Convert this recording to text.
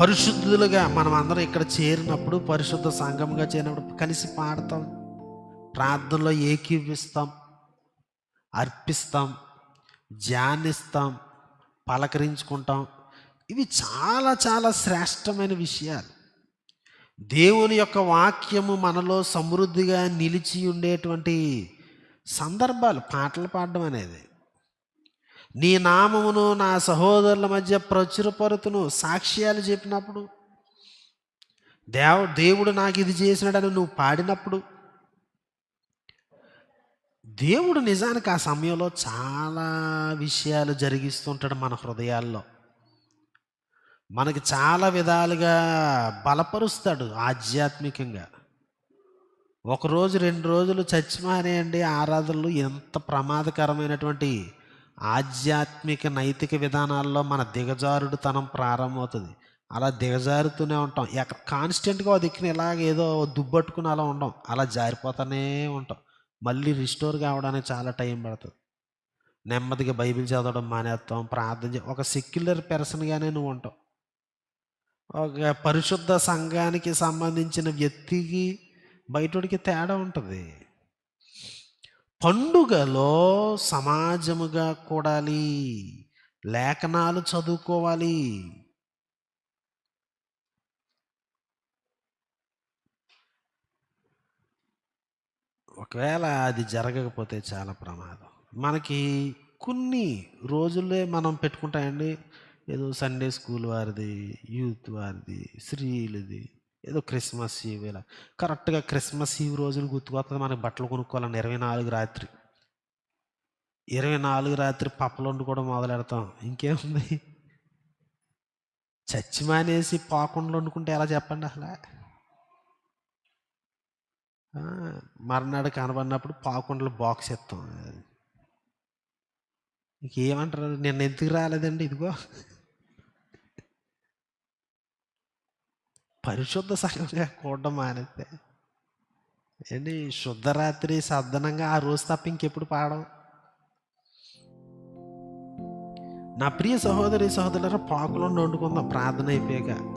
పరిశుద్ధులుగా మనం అందరం ఇక్కడ చేరినప్పుడు పరిశుద్ధ సంఘంగా చేరినప్పుడు కలిసి పాడతాం. ప్రార్థనలో ఏకీవిస్తాం. అర్పిస్తాం. ధ్యానిస్తాం. పలకరించుకుంటాం. ఇవి చాలా చాలా శ్రేష్టమైన విషయాలు. దేవుని యొక్క వాక్యము మనలో సమృద్ధిగా నిలిచి ఉండేటువంటి సందర్భాలు పాటలు పాడడం అనేది. నీ నామమును నా సహోదరుల మధ్య ప్రచురపరుతును సాక్ష్యాలు చెప్పినప్పుడు. దేవ దేవుడు నాకు ఇది చేసినాడని నువ్వు పాడినప్పుడు. దేవుడు నిజానికి ఆ సమయంలో చాలా విషయాలు జరిగిస్తుంటాడు మన హృదయాల్లో. మనకి చాలా విధాలుగా బలపరుస్తాడు ఆధ్యాత్మికంగా. ఒకరోజు రెండు రోజులు చచ్చిమానేయండి ఆరాధనలు ఎంత ప్రమాదకరమైనటువంటి ఆధ్యాత్మిక నైతిక విధానాల్లో మన దిగజారుడు తనం ప్రారంభమవుతుంది. అలా దిగజారుతూనే ఉంటాం. ఎక్కడ కాన్స్టెంట్గా దిక్కుని దిక్కున ఇలాగ ఏదో దుబ్బట్టుకుని అలా ఉండం. అలా జారిపోతూనే ఉంటాం. మళ్ళీ రిస్టోర్ కావడానికి చాలా టైం పడుతుంది. నెమ్మదిగా బైబిల్ చదవడం మానేస్తాం. ప్రార్థన చే ఒక సెక్యులర్ పెర్సన్గానే నువ్వు ఉంటావు. ఒక పరిశుద్ధ సంఘానికి సంబంధించిన వ్యక్తికి బయటోడికి తేడా ఉంటుంది. పండుగలో సమాజముగా కూడాలి లేఖనాలు చదువుకోవాలి. ఒకవేళ అది జరగకపోతే చాలా ప్రమాదం. మనకి కొన్ని రోజులే మనం పెట్టుకుంటామండి ఏదో సండే స్కూల్ వారిది యూత్ వారిది స్త్రీలది. ఏదో క్రిస్మస్ ఈవ్ ఇలా. కరెక్ట్గా క్రిస్మస్ ఈవ్ రోజున గుర్తుకొస్తుంది మనకి బట్టలు కొనుక్కోవాలని ఇరవై నాలుగు రాత్రి. ఇరవై నాలుగు రాత్రి పప్పలు వండుకోవడం మొదలెడతాం ఇంకేముంది? చచ్చి మానేసి పాకుండలు వండుకుంటే ఎలా చెప్పండి అసలు? మర్నాడు కనబడినప్పుడు పాకుండలు బాక్స్ ఇస్తాం ఇంకేమంటారు? నిన్న ఎందుకు రాలేదండి ఇదిగో? పరిశుద్ధ సంఘంగా కూడడం మానేస్తే ఏంటి శుద్ధరాత్రి సద్దనంగా ఆ రోజు తప్ప ఇంకెప్పుడు పాడడం నా ప్రియ సహోదరి సహోదరు పాకులను వండుకుందాం ప్రార్థన అయిపోయాక